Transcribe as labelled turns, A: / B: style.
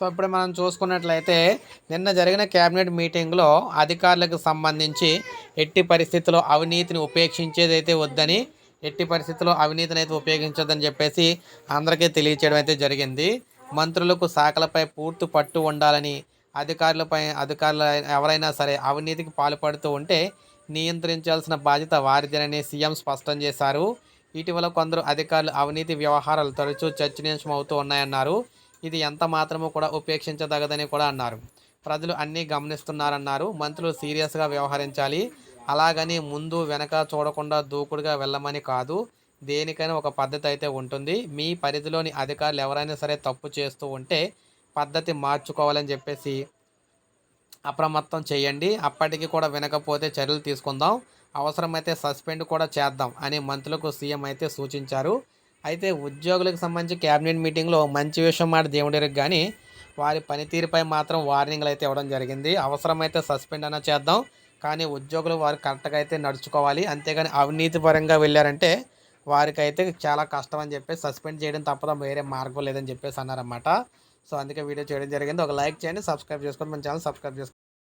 A: So ఇప్పుడు మనం చూసుకున్నట్లయితే నిన్న జరిగిన కేబినెట్ మీటింగ్లో అధికారులకు సంబంధించి ఎట్టి పరిస్థితుల్లో అవినీతిని ఉపేక్షించేదైతే వద్దని ఎట్టి పరిస్థితుల్లో అవినీతిని అయితే ఉపయోగించొద్దని చెప్పేసి అందరికీ తెలియచేయడం అయితే జరిగింది. మంత్రులకు శాఖలపై పూర్తి పట్టు ఉండాలని అధికారులపై అధికారులు ఎవరైనా సరే అవినీతికి పాల్పడుతూ ఉంటే నియంత్రించాల్సిన బాధ్యత వారిదేనని సీఎం స్పష్టం చేశారు. ఇటీవల కొందరు అధికారులు అవినీతి వ్యవహారాలు తరచూ చర్చనీయాంశం అవుతూ ఉన్నాయన్నారు. ఇది ఎంత మాత్రమూ కూడా ఉపేక్షించదగదని కూడా అన్నారు. ప్రజలు అన్నీ గమనిస్తున్నారన్నారు. మంత్రులు సీరియస్గా వ్యవహరించాలి. అలాగని ముందు వెనక చూడకుండా దూకుడుగా వెళ్ళమని కాదు. దేనికైనా ఒక పద్ధతి అయితే ఉంటుంది. మీ పరిధిలోని అధికారులు ఎవరైనా సరే తప్పు చేస్తూ ఉంటే పద్ధతి మార్చుకోవాలని చెప్పేసి అప్రమత్తం చేయండి. అప్పటికి కూడా వినకపోతే చర్యలు తీసుకుందాం. అవసరమైతే సస్పెండ్ కూడా చేద్దాం అని మంత్రులకు సీఎం అయితే సూచించారు. అయితే ఉద్యోగులకు సంబంధించి క్యాబినెట్ మీటింగ్లో మంచి విషయం మాట దేవుడికి కానీ వారి పనితీరుపై మాత్రం వార్నింగ్లు అయితే ఇవ్వడం జరిగింది. అవసరమైతే సస్పెండ్ అయినా చేద్దాం. కానీ ఉద్యోగులు వారు కరెక్ట్గా అయితే నడుచుకోవాలి. అంతేగాని అవినీతి పరంగా వెళ్ళారంటే వారికి అయితే చాలా కష్టం అని చెప్పేసి సస్పెండ్ చేయడం తప్పదా వేరే మార్గం లేదని చెప్పేసి అన్నారన్నమాట. సో అందుకే వీడియో చేయడం జరిగింది. ఒక లైక్ చేయండి సబ్స్క్రైబ్ చేసుకోండి మన ఛానల్ సబ్స్క్రైబ్ చేసుకోండి